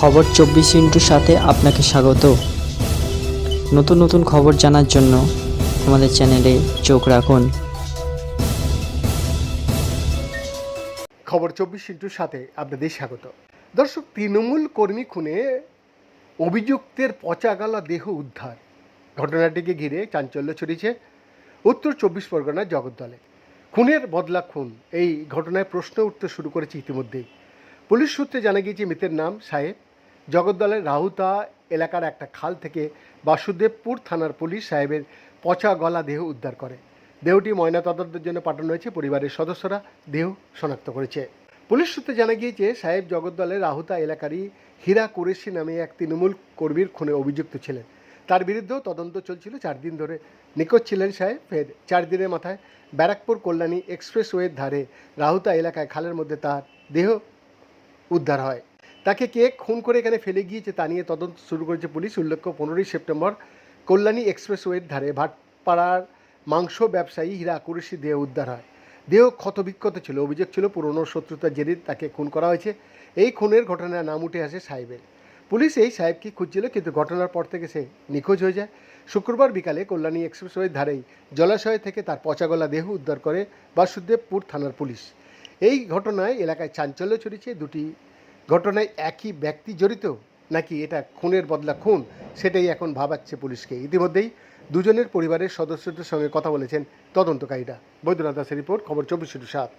খবর চব্বিশ ইন্টুর সাথে আপনাকে স্বাগত। নতুন নতুন খবর জানার জন্য আমাদের চ্যানেলে চোখ রাখুন। খবর চব্বিশ ইন্টুর সাথে আপনাদের স্বাগত। দর্শক, তৃণমূল কর্মী খুনে অভিযুক্তের পচাগালা দেহ উদ্ধার। ঘটনাটিকে ঘিরে চাঞ্চল্য ছড়িয়েছে উত্তর চব্বিশ পরগনার জগদ্দলে খুনের বদলা খুন, এই ঘটনায় প্রশ্ন উঠতে শুরু করেছে ইতিমধ্যেই। পুলিশ সূত্রে জানা গিয়েছে, মৃতের নাম সাহেব জগদ্দলের রাহুতা এলাকার একটা খাল থেকে বাসুদেবপুর থানার পুলিশ সাহেবের পচা গলা দেহ উদ্ধার করে। দেহটি ময়নাতদন্তের জন্য পাঠানো হয়েছে, পরিবারের সদস্যরা দেহ শনাক্ত করেছে। পুলিশ সূত্রে জানা গিয়েছে, সাহেব জগদ্দলের রাহুতা এলাকারই হীরা কুরেশি নামে এক তৃণমূল কর্মীর খুনে অভিযুক্ত ছিলেন। তার বিরুদ্ধেও তদন্ত চলছিল, চার দিন ধরে নিখোঁজ ছিলেন সাহেব। ফের চার দিনের মাথায় ব্যারাকপুর কল্যাণী এক্সপ্রেসওয়ের ধারে রাহুতা এলাকায় খালের মধ্যে তার দেহ উদ্ধার হয়। তাকে কে খুন করে এখানে ফেলে গিয়েছে তা নিয়ে তদন্ত শুরু করেছে পুলিশ। উল্লেখ্য, পনেরোই সেপ্টেম্বর কল্যাণী এক্সপ্রেসওয়ের ধারে ভাটপাড়ার মাংস ব্যবসায়ী হীরা কুরেশি দেহ উদ্ধার হয়। দেহ ক্ষতবিক্ষত ছিল। অভিযোগ ছিল, পুরনো শত্রুতার জেরে তাকে খুন করা হয়েছে। এই খুনের ঘটনায় নাম উঠে আসে সাহেবের। পুলিশ এই সাহেবকে খুঁজছিল, কিন্তু ঘটনার পর থেকে সে নিখোঁজ হয়ে যায়। শুক্রবার বিকালে কল্যাণী এক্সপ্রেসওয়ের ধারেই জলাশয় থেকে তার পচাগলা দেহ উদ্ধার করে বাসুদেবপুর থানার পুলিশ। এই ঘটনায় এলাকায় চাঞ্চল্য ছড়িয়েছে। দুটি ঘটনায় একই ব্যক্তি জড়িত নাকি এটা খুনের বদলা খুন, সেটাই এখন ভাবাচ্ছে পুলিশকে। ইতিমধ্যেই দুজনের পরিবারের সদস্যদের সঙ্গে কথা বলেছেন তদন্তকারীরা। বৈদ্যনাথ দাসের রিপোর্ট, খবর চব্বিশ সাত।